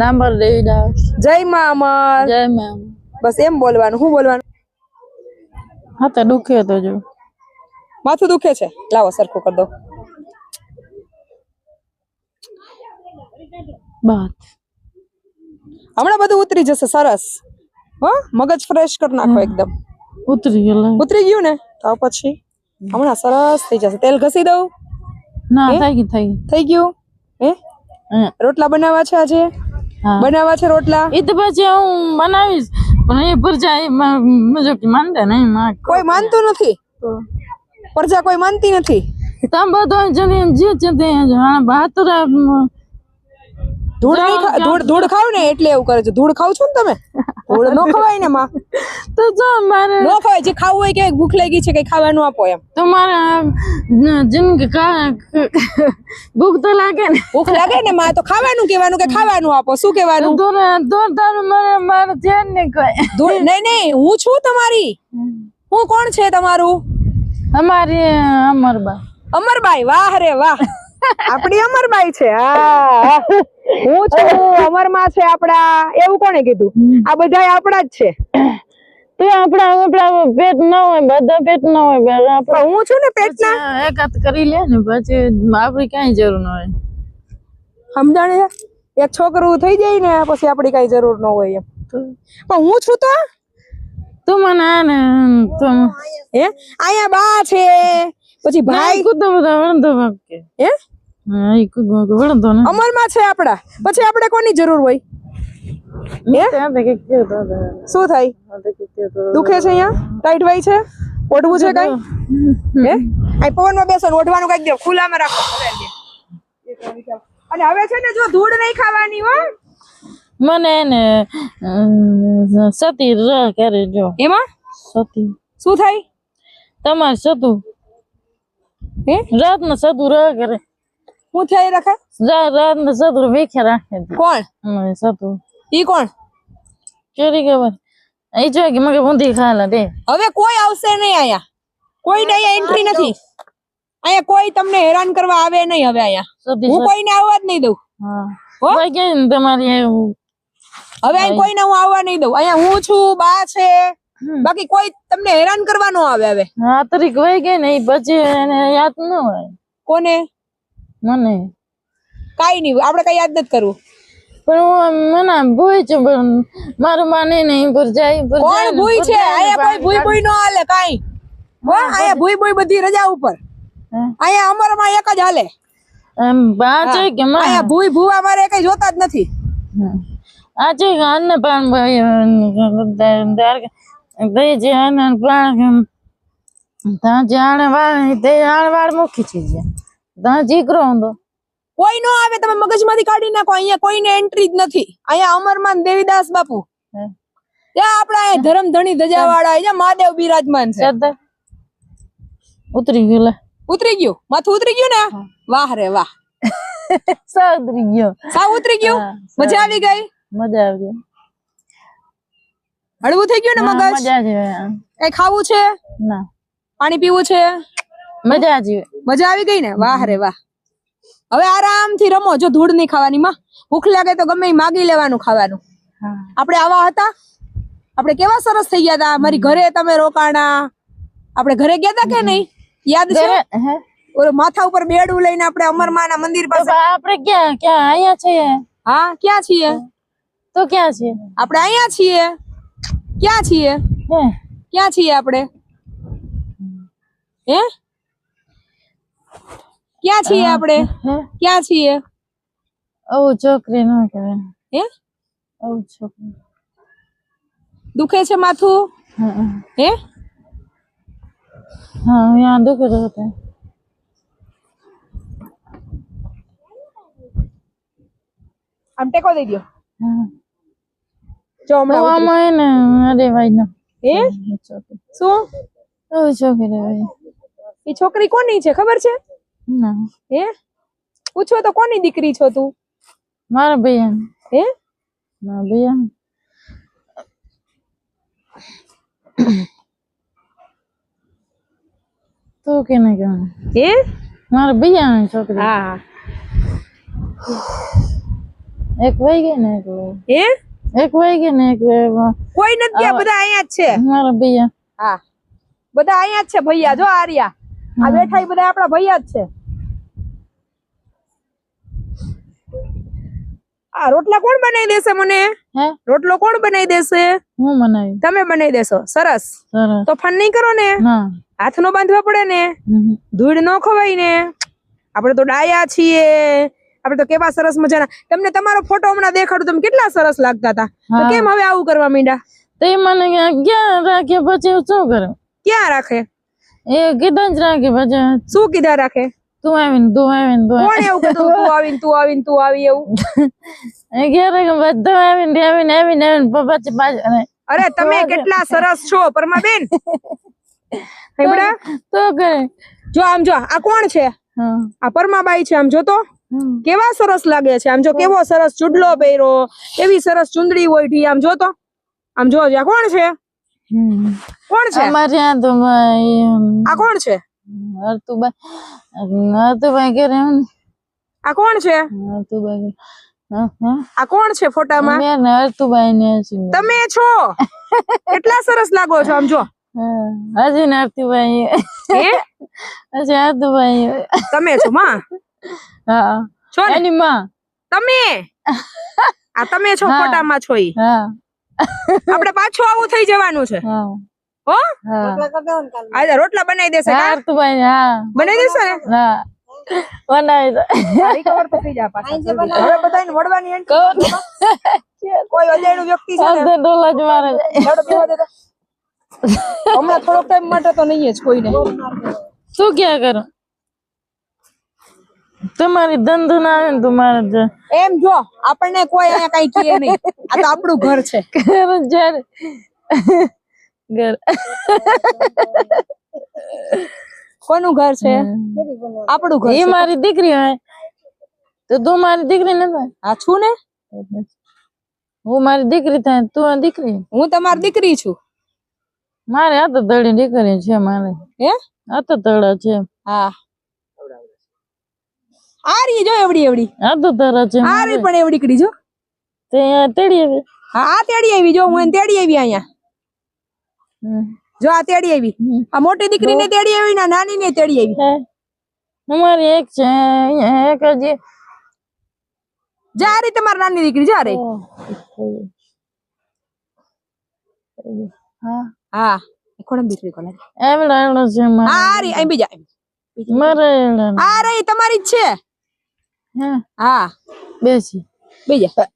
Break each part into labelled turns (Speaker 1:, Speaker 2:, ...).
Speaker 1: Number Devidas.
Speaker 2: જય મા અમર.
Speaker 1: જય મેમ
Speaker 2: બસ એમ બોલવાનું શું બોલવાનું?
Speaker 1: હા તો દુખે તો જો.
Speaker 2: માથું દુખે છે? લાવો સરખું કરી દો.
Speaker 1: બાત
Speaker 2: હમણાં બધું ઉતરી જશે સરસ. હો મગજ ફ્રેશ કરી નાખો એકદમ.
Speaker 1: ઉતરી ગયું
Speaker 2: ઉતરી ગયું ને? તો પછી હમણાં સરસ થઈ જશે. તેલ ઘસી દઉં?
Speaker 1: ના થઈ ગયું થઈ
Speaker 2: થઈ ગયું? હે. રોટલા બનાવવા છે આજે? બનાવવા છે રોટલા?
Speaker 1: એ તો પછી હું બનાવીશ. પણ એ પરજા એ મજો કે માનતા નહીં માં
Speaker 2: કોઈ માનતું નથી? પરજા કોઈ માનતી નથી?
Speaker 1: તમે બધો જને જે છે તે બહાતુરા
Speaker 2: ધૂળ નહીં ખા- ધૂળ ધૂળ ખાવ ને એટલે એવું કરે છે. ધૂળ ખાવ છો ને તમે? ધૂળ નો ખવાય ને માં.
Speaker 1: તો જો મારે
Speaker 2: નો ખવાય જે ખાવું હોય કે ભૂખ લાગી છે કઈ ખાવાનું આપો એમ.
Speaker 1: તમારા જિંદગી ભૂખ તો લાગે ને.
Speaker 2: ભૂખ લાગે ને માં તો ખાવાનું કેવાનું કે ખાવાનું આપો? શું કેવાનું
Speaker 1: દોર દોર તારું મારે મારે ધ્યાન નહીં કોઈ.
Speaker 2: ધૂળ નહીં નહીં હું છું તમારી. હું કોણ છે તમારું?
Speaker 1: અમારી અમરબા
Speaker 2: અમરબાઈ. વાહ રે વાહ. આપણી અમરબાઈ છે હા. હું છું અમરમાં છે આપડા એવું કોને કીધું? આ બધા આપડા જ છે.
Speaker 1: તો આપડા આપડા પેટ ન હોય બધા પેટ ન હોય
Speaker 2: પણ હું છું ને પેટના?
Speaker 1: એકાત કરી લે ને પછી આપડી કઈ જરૂર ન હોય.
Speaker 2: સમજાણે એક છોકરું થઈ જાય ને પછી આપડી કઈ જરૂર ન હોય એમ. પણ હું છું તો?
Speaker 1: તું મને ને તું
Speaker 2: હે? અહીંયા બા છે. પછી ભાઈ
Speaker 1: ભાઈ કુદો બધા
Speaker 2: હે? અમરમાં છે આપડા. પછી આપણે કોની જરૂર હોય. શું થાય? દુખે છે અહીંયા? ટાઈટ વાય છે? ઓઢવું છે કઈ? હે? આ પવનમાં બેસો ઓઢવાનું કઈ દો. ખુલ્લામાં રાખો. અને હવે છે ને જો ધૂળ નહીં ખાવાની હો.
Speaker 1: મને સતી ર કરે જો.
Speaker 2: એમાં?
Speaker 1: સતી.
Speaker 2: શું થાય?
Speaker 1: તમારે સતું.
Speaker 2: હે?
Speaker 1: રાત ને સતું ર કરે
Speaker 2: શું થાય રખે
Speaker 1: રા- રાત ને વેખ્યા રાખે.
Speaker 2: કોણ?
Speaker 1: સતું
Speaker 2: ઈ કોણ?
Speaker 1: ચોરી ખબર એ જો કે મગે બુંદી ખાલા દે.
Speaker 2: હવે કોઈ આવશે નહીં આયા કોઈ ને અહીંયા એન્ટ્રી નથી. અહીંયા કોઈ તમને હેરાન કરવા આવે નહીં હવે અહીંયા. હું કોઈને આવવા જ નહીં દઉં.
Speaker 1: હા.
Speaker 2: હો?
Speaker 1: કે ને તમારી
Speaker 2: હવે અહીં કોઈને હું આવવા નહીં દઉં. અહીંયા હું છું બા છે. બાકી કોઈ તમને હેરાન કરવા ન આવે હવે.
Speaker 1: હા તરીક વહી ગઈ ને ઈ પછી એને યાદ ન હોય.
Speaker 2: કોને?
Speaker 1: મને.
Speaker 2: કાઈ નહીં આપણે કઈ યાદ નથી કરવું.
Speaker 1: પણ હું મને ભૂય છે પણ મારું માને નહીં પર
Speaker 2: કોણ ભૂઈ છે?
Speaker 1: ને
Speaker 2: કોઈ ભૂઈ ભૂઈ. ન હાલે કાઈ. હો ભૂઈ ભૂઈ બધી રજા ઉપર. અહીંયા અમારામાં એક જ હાલે.
Speaker 1: એમ બા છે કે માં?
Speaker 2: ભૂઈ ભૂવા મારે કઈ જોતા જ નથી.
Speaker 1: આ છે કે અન્ન પાન ભાઈ દઈ જે અન્ન પાન તા જાણે વાળ તે આળ વાળ મૂકી છે હતો
Speaker 2: કોઈ નો આવે તમે મગજમાંથી કાઢી નાખો. અહીંયા કોઈને એન્ટ્રી જ નથી. અહીંયા અમરમાન દેવીદાસ બાપુ. ત્યાં આપણા અહીંયા ધરમ ધણી ધજાવાળા અહીંયા મહાદેવ બિરાજમાન છે.
Speaker 1: ઉતરી ગયું
Speaker 2: ઉતરી ગયું. માથું ઉતરી ગયું ને? વાહ રે વાહ.
Speaker 1: સા ઉતરી ગયો?
Speaker 2: સાવ ઉતરી ગયું? મજા આવી ગઈ?
Speaker 1: મજા આવી
Speaker 2: હળવું થઈ ગયું ને મગજ?
Speaker 1: મજા છે
Speaker 2: ખાવું છે?
Speaker 1: ના.
Speaker 2: પાણી પીવું છે?
Speaker 1: મજા છે
Speaker 2: મજા આવી ગઈ ને? વાહ રે વાહ. હવે આરામથી રમો જો ધૂળ નહીં ખાવાની માં. ભૂખ લાગે તો ગમે માગી લેવાનું ખાવાનું. આપણે આવા હતા? આપણે કેવા સરસ થઈ ગયા હતા? મારી ઘરે તમે રોકાણા. આપણે ઘરે ગયા હતા કે નહીં? યાદ છે? ઓલો માથા ઉપર બેડું લઈને આપણે અમરમાના મંદિર પાસે
Speaker 1: આપણે ક્યાં ક્યાં? અહીંયા છીએ.
Speaker 2: હા ક્યાં છીએ?
Speaker 1: તો ક્યાં છીએ?
Speaker 2: આપણે અહીંયા છીએ. ક્યાં છીએ?
Speaker 1: હે?
Speaker 2: ક્યાં છીએ આપણે? હે? ક્યાં છીએ આપણે? ક્યાં છીએ?
Speaker 1: ઓ છોકરી ન કહેવાય.
Speaker 2: હે?
Speaker 1: ઓ છોકરી.
Speaker 2: દુખે છે માથું?
Speaker 1: હે.
Speaker 2: હા?
Speaker 1: યહાં દુખે તો હોતે
Speaker 2: આમ ટેકો દઈ દો જો હમણાં
Speaker 1: આમાં હે ને અરે ભાઈ ના.
Speaker 2: હે? શું?
Speaker 1: ઓ છોકરી ભાઈ
Speaker 2: એ છોકરી કોની છે? ખબર છે?
Speaker 1: ના.
Speaker 2: હે? પૂછો તો કોની દીકરી છો તું?
Speaker 1: મારા ભૈયા
Speaker 2: હે?
Speaker 1: મારા ભૈયા તો કેને કહેવાનું
Speaker 2: હે?
Speaker 1: મારા ભૈયા છોકરી.
Speaker 2: હા
Speaker 1: એક વહી ગઈ ને એક
Speaker 2: હે?
Speaker 1: એક વહી ગઈ ને એક
Speaker 2: કોઈ નથી ગયા બધા અહીંયા જ છે.
Speaker 1: મારા ભૈયા
Speaker 2: હા. બધા અહીંયા જ છે ભૈયા. જો આર્યા. આ બેઠા બધા આપણા ભૈયા જ છે. આ રોટલા કોણ બનાવી દેશે મને? રોટલો કોણ બનાવી દેશે?
Speaker 1: હું બનાવી?
Speaker 2: તમે બનાવી દેશો. સરસ. તો ફન નહીં કરો ને? હાથ નો બાંધવા પડે ને. ધૂળ ન ખવાય ને? આપણે તો ડાયા છીએ. આપણે તો કેવા સરસ મજાના. તમને તમારો ફોટો હમણાં દેખાડું તમે કેટલા સરસ લાગતા હતા. તો કેમ હવે આવું કરવા માંડ્યા?
Speaker 1: તો એ મને ક્યાં રાખે પછી શું કરે?
Speaker 2: ક્યાં રાખે?
Speaker 1: એ કીધા જ રાખે પછી.
Speaker 2: શું કીધા રાખે?
Speaker 1: તું આવીને તું આવીને તું
Speaker 2: કોણ એવું કીધું તું આવીને તું આવીને તું આવી એવું?
Speaker 1: ક્યારે બધા આવીને આવીને આવીને આવીને પાછા અને
Speaker 2: અરે તમે કેટલા સરસ છો પરમાબેન?
Speaker 1: તો કરે
Speaker 2: જો આમ જો આ કોણ છે? આ પરમાબાઈ છે આમ જો તો કેવા સરસ લાગે છે આમ જો કેવો સરસ ચૂડલો પહેર્યો એવી સરસ ચુંદડી ઓઢી આમ જો તો આમ જો આ કોણ છે. કોણ છે?
Speaker 1: અમારે તો
Speaker 2: આ કોણ છે?
Speaker 1: હરતુભાઈ હરતુભાઈ ઘરે હું
Speaker 2: આ કોણ છે?
Speaker 1: હરતુભાઈ ઘરે. હા, હા.
Speaker 2: આ કોણ છે ફોટામાં?
Speaker 1: મેં હરતુભાઈ ને
Speaker 2: તમે છો? કેટલા સરસ લાગો છો આમ જો.
Speaker 1: હજી હરતુભાઈ હજી હરતુભાઈ
Speaker 2: તમે છો માં?
Speaker 1: હા.
Speaker 2: છો
Speaker 1: એની માં.
Speaker 2: તમે? આ તમે છો ફોટામાં છો ઈ.
Speaker 1: હા.
Speaker 2: આપણે પાછું આવું થઈ જવાનું છે.
Speaker 1: હા.
Speaker 2: હો? આજે રોટલા બનાવી દેશે
Speaker 1: હા,
Speaker 2: કા?
Speaker 1: હા.
Speaker 2: બનાવી દેશે ને?
Speaker 1: હા. બનાવી દો.
Speaker 2: recover તો થઈ જાય પાછા. હવે બધાને વળવાની entry કોઈ અજાણ્યું વ્યક્તિ છે
Speaker 1: ડોલા જ મારે.
Speaker 2: હમણાં થોડોક ટાઈમ માટે તો નહીં જ કોઈને.
Speaker 1: શું ક્યાં કરો? તમારી ધંધો ના આવે ને તમારે
Speaker 2: એમ જો આપણને કોઈ અહીંયા કઈ કહે નહીં. આ તો આપણું ઘર છે.
Speaker 1: ઘર જ્યારે. ઘર.
Speaker 2: કોનું ઘર છે? આપણું ઘર
Speaker 1: એ મારી દીકરી હોય. તો તું મારી દીકરી નથી
Speaker 2: આ છું ને?
Speaker 1: હું મારી દીકરી થાય તું આ દીકરી.
Speaker 2: હું તમારી દીકરી છું.
Speaker 1: મારે આ તો દળી દીકરી છે મારે.
Speaker 2: હે?
Speaker 1: આ તો તળા છે.
Speaker 2: હા. આરી જો એવડી એવડી.
Speaker 1: આ તો તળા છે
Speaker 2: આરી પણ એવડી કડી જો.
Speaker 1: તે તેડી આવી.
Speaker 2: હા તેડી આવી જો હું તેડી આવી અહીંયા. જો આ તેડી આવી. આ મોટી દીકરીને તેડી આવી ને નાની નાનીને તેડી આવી.
Speaker 1: અમારી એક છે એક હજી
Speaker 2: જા રે તમારી નાની દીકરી જા રે.
Speaker 1: હા.
Speaker 2: હા. ખોડમ દીકરી કોલા
Speaker 1: એમ એવડો છે મારે.
Speaker 2: આ રહી અહીં બીજા
Speaker 1: મારે
Speaker 2: આ તમારી જ છે.
Speaker 1: હા.
Speaker 2: હા.
Speaker 1: બેસી
Speaker 2: બીજા.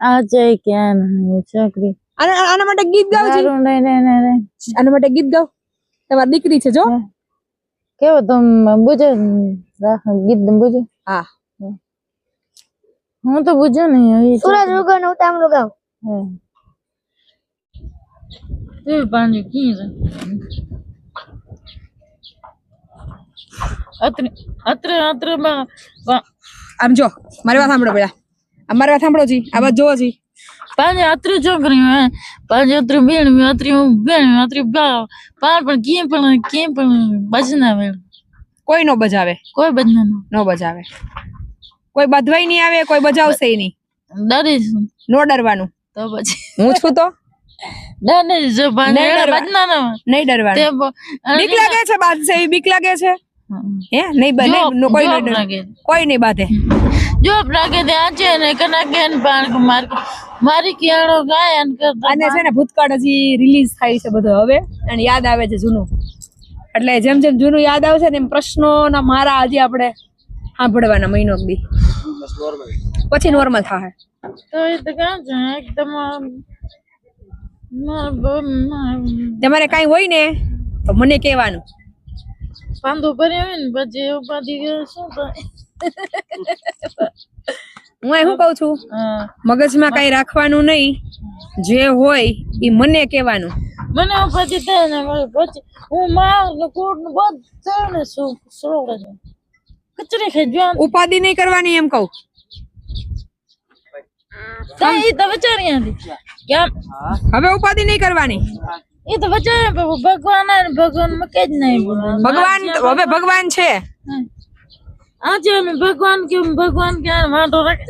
Speaker 1: આ છે ક્યાં છોકરી?
Speaker 2: આના આના માટે ગીત ગાવ છે આના માટે ગીત ગાવ તમારી દીકરી છે જો.
Speaker 1: કેવો તમ બુજો રાખો ગીત બુજો.
Speaker 2: હા.
Speaker 1: હું તો બુજો નહીં
Speaker 3: સૂરજ ઉગો ને ઉતામળું ગાવ
Speaker 1: તે પાણી કી છે? અત્ર અત્ર અત્ર
Speaker 2: આમ જો મારી વાત સાંભળો પેલા આ મારી વાત સાંભળો જી. આ વાત જોવો જી.
Speaker 1: પાંજે આત્રી છોકરી હોય પાંચ આત્રી બેન આત્રી હું બેન આત્રી બા પાર પણ ક્યાં પણ ક્યાં પણ બજના વેળ
Speaker 2: કોઈ નો બજાવે.
Speaker 1: કોઈ બજના
Speaker 2: નો. બજાવે. કોઈ બધવાય નહીં આવે કોઈ બજાવશે નહીં.
Speaker 1: ડરીશ
Speaker 2: નો ડરવાનું.
Speaker 1: તો પછી.
Speaker 2: હું છું તો? નહીં
Speaker 1: ના
Speaker 2: નહીં ડરવાનું. બીક લાગે છે બાંધશે એવી બીક લાગે છે. હે? નહીં બ- કોઈ નહીં. કોઈ નહીં બાંધે.
Speaker 1: જો પ્રાગે ત્યાં છે ને કના કેન પાર્ક માર્ક મારી કિયાણો ગાયન કરતા
Speaker 2: અને છે ને ભૂતકાળ હજી રિલીઝ થાય છે બધો હવે અને યાદ આવે છે જૂનું. એટલે જેમ જેમ જૂનું યાદ આવશે ને એમ પ્રશ્નોના મારા હજી આપણે સાંભળવાના મહિનો બી. દી પછી નોર્મલ થાય
Speaker 1: તો એ તો કાં છે એકદમ
Speaker 2: તમારે કાંઈ હોય ને તો મને કહેવાનું.
Speaker 1: પાંદો ભર્યો હોય ને પછી ઉપાધિ શું થાય?
Speaker 2: હું શું કઉ છું. મગજમાં કઈ રાખવાનું નહીં. જે હોય એ મને કહેવાનું.
Speaker 1: મને પછી તેને પછી હું માર ને કોટ ને બધું ને સોડે છે. કચરી જો
Speaker 2: ઉપાધિ નહીં કરવાની એમ કહું.
Speaker 1: એ તો કેમ
Speaker 2: હવે ઉપાધિ નહીં કરવાની.
Speaker 1: એ તો વિચારે ભગવાન ભગવાનમાં કઈ જ નહીં
Speaker 2: ભગવાન હવે ભગવાન છે.
Speaker 1: આજે અમે ભગવાન કે ભગવાન ક્યાં વાંધો રાખે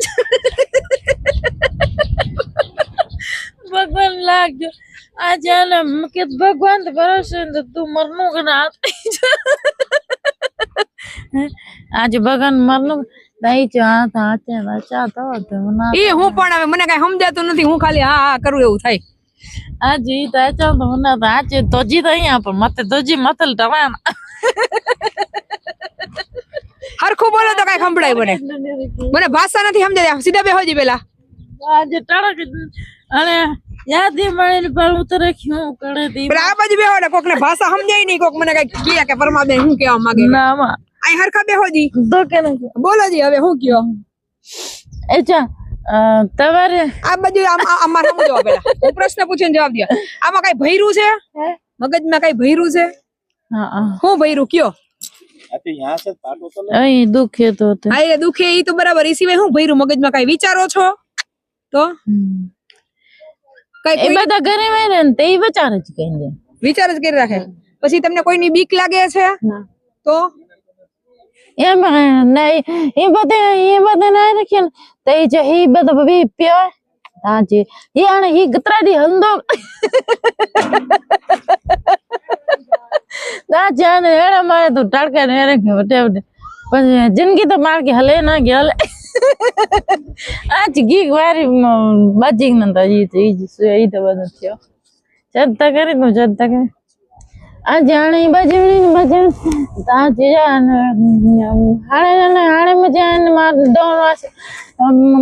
Speaker 1: ભગવાન લાગજો. આજે આને કે ભગવાન ભરોસે તો તું મરનું કે હાથ આજે ભગવાન મરનું. દઈ છો હાથ હાથે વાચાતો
Speaker 2: હતો હું પણ હવે મને કઈ સમજાતું નથી. હું ખાલી હા હા કરું એવું થાય.
Speaker 1: આજે તો આચાતો હું ના આજે તો જી તો અહીંયા પણ મતે તો જી મતલ ટવાના
Speaker 2: હરખું બોલો તો કઈ સંભળાય મને. મને ભાષા નથી સમજાય સીધા બેહો જી પેલા.
Speaker 1: આજે ટડક અને યાદ મળીને પણ ઉતરે ક્યું કરે તી
Speaker 2: આ બાજુ બેહો ને ભાષા સમજાય નહીં કોક મને કઈ કહે કે પરમાબેન શું કહેવા માંગે.
Speaker 1: ના માં
Speaker 2: અહીં હરખા બેહો જી
Speaker 1: તો કે
Speaker 2: બોલો જી હવે હું કયો?
Speaker 1: અચ્છા તમારે
Speaker 2: આ બાજુ આમ આમાં સમજો પેલા. હું પ્રશ્ન પૂછીને જવાબ દો આમાં કઈ ભૈરું છે? મગજમાં કઈ ભૈરું છે?
Speaker 1: હા. હું
Speaker 2: ભૈરું કયો?
Speaker 1: અહીં દુખે તો તે.
Speaker 2: હા દુખે ઈ તો બરાબર. ઈ સિવાય શું ભૈરું મગજમાં કઈ વિચારો છો? તો? કઈ
Speaker 1: એ બધા ઘરે હોય ને તે વિચાર જ કઈ
Speaker 2: વિચાર જ કરી રાખે. પછી તમને કોઈની બીક લાગે છે? તો?
Speaker 1: એમ નહીં એ બધે એ બધે ના રાખીએ ને. તે ઈ જે ઈ બધો બી પ્યો હાજી ઈ આને એ ગતરાડી હંદો ના જાને એણે મારે તું ટાળકા ને વટે વટે. પછી જિંદગી તો માર કે હલે ના કે હલે. આજ ગીક વારી બાજી ને તો ઈ ઈ ઈ તો બધું થયો. ચડતા કરી તું ચડતા કરી. આ જાણે બાજુ બાજુ તા જે હાણે ને હાણે મજા ને માર દોણ વાસ.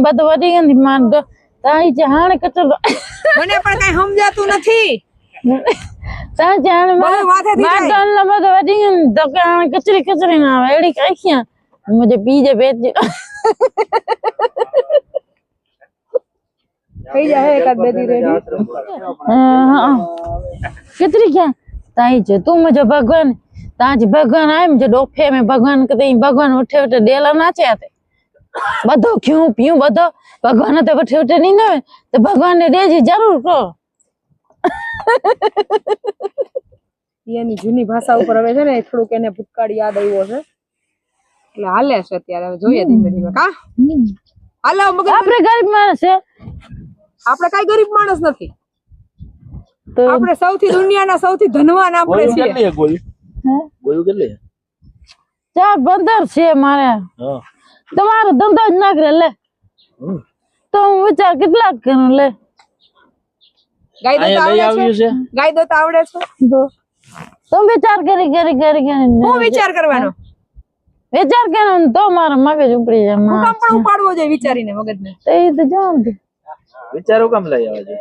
Speaker 1: બધું વધી ગઈ માર દો તા ઈ જે હાણે કચરો
Speaker 2: મને પણ કઈ સમજાતું નથી.
Speaker 1: સાજાણમાં તો અલ્લા
Speaker 2: બધો
Speaker 1: વડી તો કચરી કચરી ના આવે એડી કાખ્યા મુજે પીજે બેજ
Speaker 2: થઈ જાય એકાદ બે દી રેડી.
Speaker 1: હા કચરી ક્યાં? તાઈ જો તું મુજે ભગવાન. તાજ ભગવાન આમ જો ડોફે મે ભગવાન કતે ભગવાન ઉઠે ઉઠે ડેલા નાચે આતે બધો ક્યું પીયું બધો. ભગવાન તો ભગવાન ને દેજી જરૂર
Speaker 2: કરો. એની જૂની ભાષા ઉપર હવે છે ને થોડુંક એને ભૂતકાળ યાદ આવ્યો છે. એટલે હાલે છે અત્યારે. હવે જોઈએ ધીમે ધીમે. કા? હાલો મગર
Speaker 1: આપણે ગરીબ માણસ છે.
Speaker 2: આપણે કઈ ગરીબ માણસ નથી.
Speaker 1: તો
Speaker 2: આપણે સૌથી દુનિયાના સૌથી ધનવાન આપણે છીએ.
Speaker 3: ગોયું? કેટલી
Speaker 1: ચાર પંદર છે મારે. તમારો ધંધો જ ના કરે લે. તો હું વિચાર કેટલાક કરું લે.
Speaker 2: ગાય દોતા આવડે છે?
Speaker 3: છે.
Speaker 2: ગાય દોતા આવડે છે?
Speaker 1: તો તો વિચાર કરી કરી કરી કરી
Speaker 2: હું વિચાર કરવાનો?
Speaker 1: વિચાર કરો તો મારા મગજ ઉપડી જાય
Speaker 2: હું. કામ પણ ઉપાડવો જોઈએ વિચારીને મગજને.
Speaker 1: તો એ તો જાણ દે
Speaker 3: વિચારો કેમ લઈ આવે છે?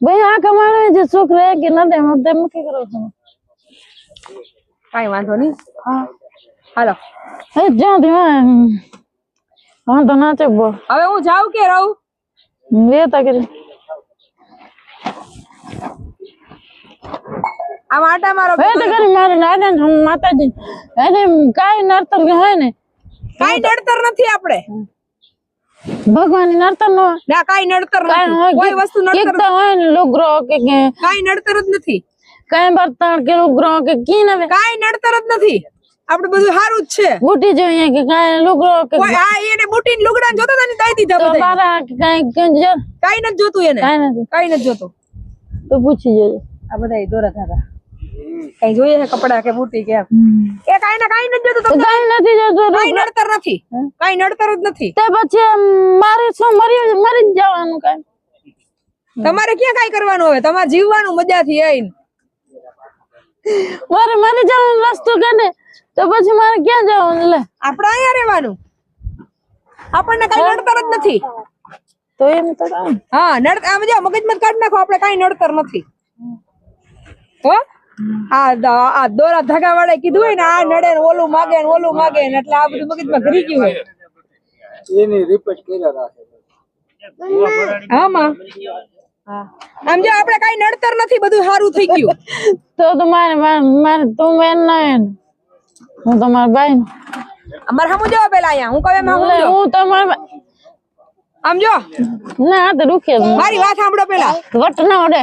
Speaker 1: ભાઈ આ કમાણે જે સુખ રહે કે ના દે હું તેમ મૂકી કરો છો.
Speaker 2: કાઈ વાંધો નહીં.
Speaker 1: હા.
Speaker 2: હાલો.
Speaker 1: હે જ્યાં ત્યાં હા. તો નાચે બો
Speaker 2: હવે હું જાઉં કે રહું?
Speaker 1: લેતા કરી.
Speaker 2: આમ આટા મારો
Speaker 1: હે તો કરી મારે નાના ને હું માતાજી. એને કાંઈ નડતર હોય ને.
Speaker 2: કાઈ નડતર નથી આપણે.
Speaker 1: ભગવાન નડતર નો
Speaker 2: ના કાઈ નડતર નથી. કોઈ વસ્તુ નડતર
Speaker 1: તો હોય ને લુગરો કે કે
Speaker 2: કાઈ નડતર જ નથી.
Speaker 1: કઈ બર્તણ કે લુગરો કે કી નવે.
Speaker 2: કાઈ નડતર જ નથી. આપણે બધું સારું જ છે.
Speaker 1: બુટી જોઈએ કે કાઈ લુગરો કે
Speaker 2: કોઈ આ એને બુટીન લુગડા જોતો તને ને દઈ દીધા બધા
Speaker 1: મારા કે કાંઈ કંઈ
Speaker 2: કાઈ નથી જોતું એને.
Speaker 1: કાઈ નથી.
Speaker 2: કાઈ નથી જોતું.
Speaker 1: તો પૂછી જજો.
Speaker 2: આ બધા દોરા થાતા કઈ જોઈએ છે કપડા કે બુટી કે એ કઈ ને કઈ નથી જોતું
Speaker 1: કાંઈ નથી જોતું.
Speaker 2: કઈ નડતર નથી. કઈ નડતર જ નથી.
Speaker 1: તે પછી મારે શું મરી મરી જવાનું કઈ.
Speaker 2: તમારે ક્યાં કઈ કરવાનું હવે? તમારે જીવવાનું મજાથી આઈને.
Speaker 1: મારે મરી જવાનું રસ્તો ને તો પછી મારે ક્યાં જવાનું? લે.
Speaker 2: આપણે અહીંયા રહેવાનું. આપણને કઈ નડતર જ નથી.
Speaker 1: તો એમ તો
Speaker 2: હા નડ આમ જો મગજમાં કાઢ નાખો આપણે કઈ નડતર નથી. હો? આ આ દોરા ધગા વાળા કીધું હોય ને આ નડે ને ઓલું માગે ને ઓલું માગે ને એટલે આ બધું મગજમાં ઘરી ગયું હોય.
Speaker 3: એની રિપીટ કર્યા રાખે
Speaker 2: આમાં માં. આમ જો આપણે કઈ નડતર નથી બધું સારું થઈ ગયું.
Speaker 1: તો તો મારે તું બેન ના હું તમારા ભાઈ
Speaker 2: અમારે સામું જો પેલા અહીંયા. હું કહું જો.
Speaker 1: હું તમારા
Speaker 2: આમ જો.
Speaker 1: ના તો રૂખે
Speaker 2: મારી વાત સાંભળો પેલા.
Speaker 1: વટ ના ઓડે